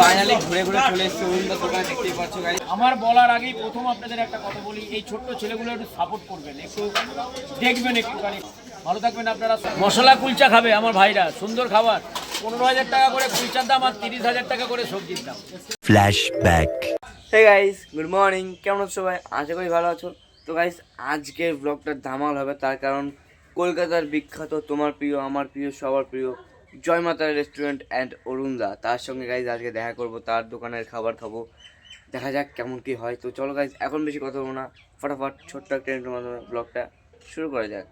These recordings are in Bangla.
ফাইনালি ঘুরে ঘুরে চলে এসেছে অরুণদার দোকানে দেখতেই পাচ্ছ গাই আমার বলার আগেই প্রথম আপনাদের একটা কথা বলি এই ছোট্ট ছেলেগুলো একটু সাপোর্ট করবেন একটু দেখবেন একটুখানি। ভালো থাকবেন আপনারা। মশলা কুলচা খাবে আমার ভাইরা সুন্দর খাবার। পনেরো হাজার টাকা করে কুলচার দাম আর তিরিশ হাজার টাকা করে সবজির দাম। Flashback. Hey guys good morning কেমন আছো সবাই? আশা করি ভালো আছো। তো গাইস আজকের ব্লগটা ধামাল হবে তার কারণ কলকাতার বিখ্যাত তোমার প্রিয় আমার প্রিয় সবার প্রিয় জয় মাতা রেস্টুরেন্ট অ্যান্ড অরুণদা। তার সঙ্গে গাইজ আজকে দেখা করব, তার দোকানের খাবার খাব। দেখা যাক কেমন কি হয়। তো চলো গাইজ এখন বেশি কথা বলব না। ফটাফট ছোট্ট একটা মাধ্যমে ব্লগটা শুরু করা যাক।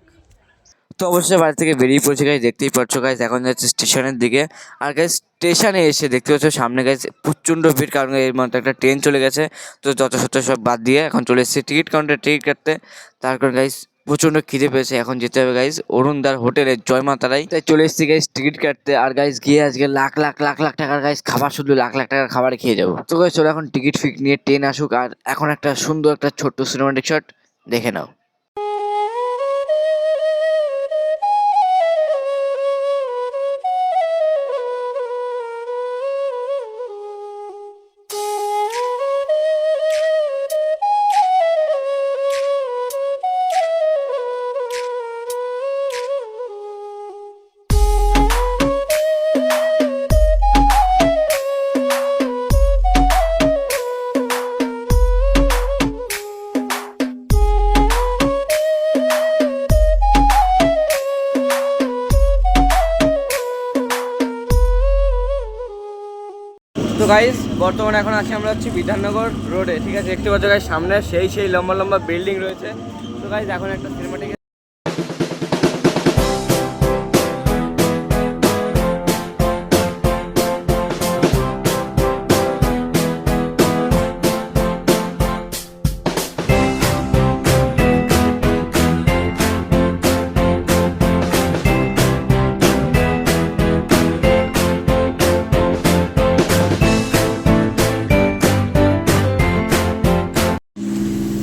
তো অবশ্যই বাড়ি থেকে বেরিয়ে পড়ছে গাইজ দেখতেই পাচ্ছ গাইজ এখন যাচ্ছে স্টেশনের দিকে। আর গাইজ স্টেশনে এসে দেখতে পাচ্ছ সামনে গাইজ প্রচণ্ড ভিড়, কারণ এর মধ্যে একটা ট্রেন চলে গেছে। তো যত সত্য সব বাদ দিয়ে এখন চলে এসেছি টিকিট কাউন্টারে টিকিট কাটতে। তার কারণ গাইজ প্রচণ্ড খিদে পেয়েছে, এখন যেতে হবে গাইজ অরুণদার হোটেলে জয় মাতারাই তাই চলে এসেছি গাইজ টিকিট কাটতে। আর গাইজ গিয়ে আজকে লাখ লাখ লাখ লাখ টাকার গাইজ খাবার, শুধু লাখ লাখ টাকার খাবার খেয়ে যাব। তো গাইজ চলো এখন টিকিট ফিক নিয়ে ট্রেন আসুক। আর এখন একটা সুন্দর, একটা ছোট্ট সিনেমাটিক শট দেখে নাও। গাইস বর্তমানে এখন আছি আমরা হচ্ছে বিধাননগর রোডে ঠিক আছে? দেখতে পাচ্ছ গাইস সামনে সেই সেই লম্বা লম্বা বিল্ডিং রয়েছে। তো গাইস এখন একটা সিনেমাটিক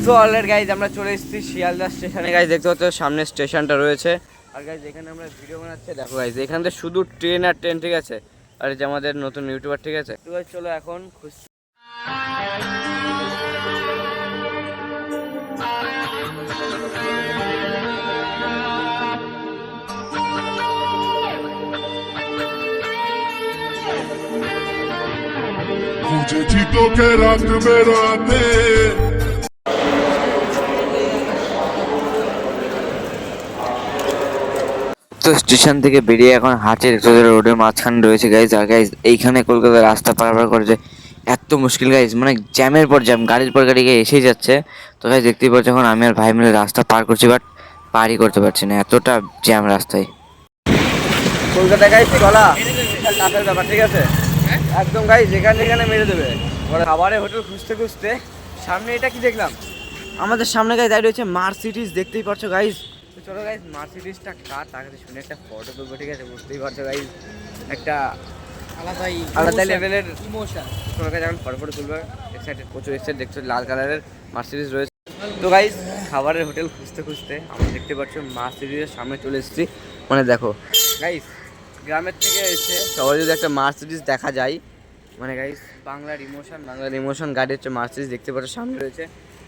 তো অলরেড গাইজ আমরা চলে এসেছি শিয়ালদা স্টেশনে। গাইজ দেখতে পাচ্ছ সামনে স্টেশনটা রয়েছে। আর গাইজ এখানে আমরা ভিডিও বানাচ্ছি দেখো গাইজ এখান থেকে শুধু ট্রেন আর ট্রেন ঠিক আছে? আর যে আমাদের নতুন ইউটিউবার ঠিক আছে? তো চলো এখন খুশ বুঝেছি তোকে রাখবে রাতে তো স্টেশন থেকে বেরিয়ে এখন হাটের রোডের মাঝখানে রয়েছে গাইজ আর গাইজ এইখানে কলকাতার রাস্তা পারাপার করেছে এত মুশকিল গাইজ মানে জ্যামের পর জ্যাম, গাড়ির পর গাড়ি গিয়ে এসেই যাচ্ছে। তো গাইজ দেখতেই পাচ্ছ এখন আমি আর ভাই মিলে রাস্তা পার করছি বাট পারই করতে পারছি না। এতটা জ্যাম রাস্তায়। কলকাতা গাইজ চলা। চাপের ব্যাপার, ঠিক আছে? একদম গাইজ যেখানে যেখানে মেরে দেবে। খাবারের হোটেল খুঁজতে খুঁজতে, সামনে এটা কি দেখলাম? আমাদের সামনে গাইজ দাঁড়িয়ে রয়েছে মার্সিডিজ, দেখতেই পাচ্ছ গাইজ তো চলো গাইজ মার্সিডিজটা কার তার কাছে শুনে একটা ফটো তুলবো ঠিক আছে? বুঝতেই পারছ গাইজ একটা আলাদাই আলাদা লেভেলের ইমোশন তোমার কাছে এখন ফটো ফটো তুলবে। এক্সাইটেড প্রচুর এক্সাইটেড দেখছ লাল কালারের মার্সিডিজ রয়েছে। তো গাইজ খাবারের হোটেল খুঁজতে খুঁজতে আমরা দেখতে পাচ্ছ মার্সিডিজের সামনে চলে এসেছি। মানে দেখো গাইজ গ্রামের থেকে এসে সবাই যদি একটা মার্সিডিজ দেখা যায় মানে গাইজ বাংলার ইমোশন বাংলার ইমোশন গাড়ি হচ্ছে মার্সিডিজ দেখতে পাচ্ছ সামনে রয়েছে।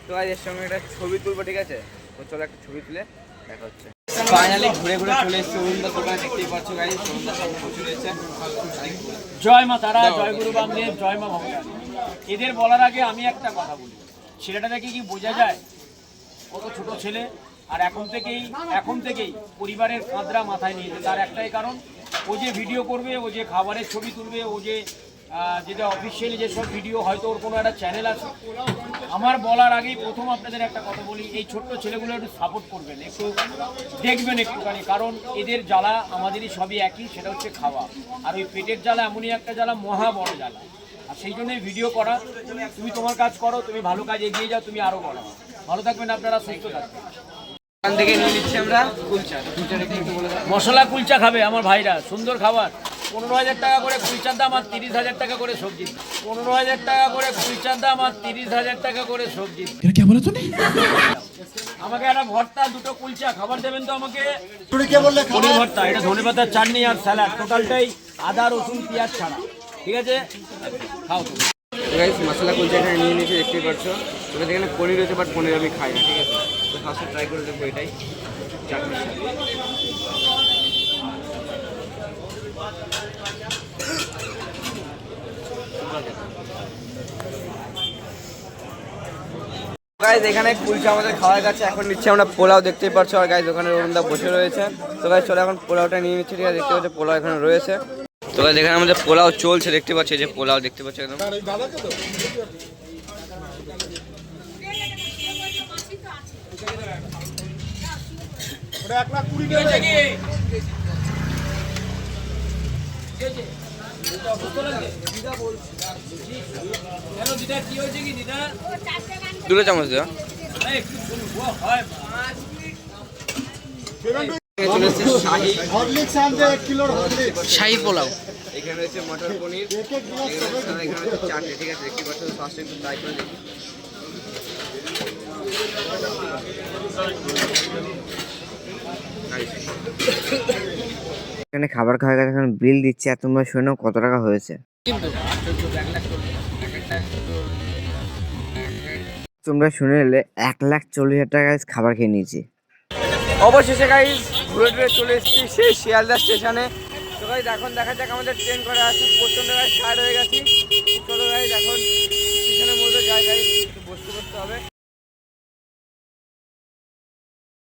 তো গাইজ এর সঙ্গে একটা ছবি তুলবো ঠিক আছে? তো চলো একটা ছবি তুলে দেখা হচ্ছে ফাইনালি ঘুরে ঘুরে চলে এসেছি দেখতেই পাচ্ছ অরুণদার সামনে প্রচুর জয় মা তারা জয় গুরু বামদেব জয় মা ভগবান এদের বলার আগে আমি একটা কথা বলি। ছেলেটা দেখে কি বোঝা যায়? কত ছোট ছেলে আর এখন থেকেই এখন থেকেই পরিবারের কাঁদরা মাথায় নিয়েছে। তার একটাই কারণ ও যে ভিডিও করবে ও যে খাবারের ছবি তুলবে ও যে যেটা অফিসিয়ালি যেসব ভিডিও হয়তো ওর কোনো একটা চ্যানেল আছে। আমার বলার আগেই প্রথম আপনাদের একটা কথা বলি এই ছোট্ট ছেলেগুলো একটু সাপোর্ট করবেন একটু দেখবেন একটুখানি কারণ এদের জ্বালা আমাদেরই সবই একই সেটা হচ্ছে খাওয়া। আর ওই পেটের জ্বালা এমনই একটা জ্বালা মহা বড় জ্বালা। আর সেই জন্যই ভিডিও করা তুমি তোমার কাজ করো তুমি ভালো কাজ এগিয়ে যাও তুমি আরও করো ভালো থাকবেন আপনারা সুস্থ থাকবেন। থেকে নিয়ে নিচ্ছি আমরা। কুলচা মশলা কুলচা খাবে আমার ভাইরা সুন্দর খাবার। পনেরো হাজার টাকা করে কুলচার দাম আর তিরিশ হাজার টাকা করে সবজি। পনেরো হাজার টাকা করে কুলচার দাম আর তিরিশ হাজার টাকা করে সবজি। আমাকে একটা ভর্তা দুটো কুলচা খাবার দেবেন তো আমাকে? ভর্তা এটা ধনে পাতার চাটনি আর স্যালাড। টোটালটাই আদা রসুন পেঁয়াজ ছাড়া। ঠিক আছে? খাও তুমি। গাইস মশলা কুলচা এখানে নিয়ে নিয়েছি দেখতেই পাচ্ছ। তবে এখানে পনির রয়েছে বাট পনির আমি খাই না ঠিক আছে? তো ফার্স্টে ট্রাই করে দেখব এটাই চাটনির গাইজ এখানে কুলচা আমাদের খাওয়া গেছে এখন নিচ্ছে, আমরা পোলাও দেখতেই পাচ্ছ। আর গাইজ ওখানে অরুণদা বসে রয়েছে। তো গাইজ চলো এখন পোলাওটা নিয়ে নিচ্ছে, ঠিক আছে? দেখতে পাচ্ছ, পোলাও এখানে রয়েছে। তো গাইজ এখানে আমাদের পোলাও চলছে, দেখতে পাচ্ছি যে পোলাও দেখতে পাচ্ছ একদম দিদা দুটো চামচ দেওয়া শাহি পোলাও। এখানে রয়েছে মটর পনির এখানে চাটনি ঠিক আছে দেখতে পাচ্ছ ফার্স্ট একটু ট্রাই করে দেখি। এখানে খাবার খাওয়া গেছে এখন বিল দিচ্ছে আর তোমরা শুনে কত টাকা হয়েছে। তোমরা শুনে নিলে এক লাখ চল্লিশ হাজার টাকা খাবার খেয়ে নিয়েছি। অবশেষে গাইজ ঘুরে টুরে চলে এসেছি সেই শিয়ালদা স্টেশনে। তো গাইজ এখন দেখা যাক আমাদের ট্রেন করে আছে। প্রচণ্ড গাইজ টায়ার্ড হয়ে গেছি। চলো গাইজ এখন স্টেশনের মধ্যে যাই গাইজ একটু বসতে বসতে হবে।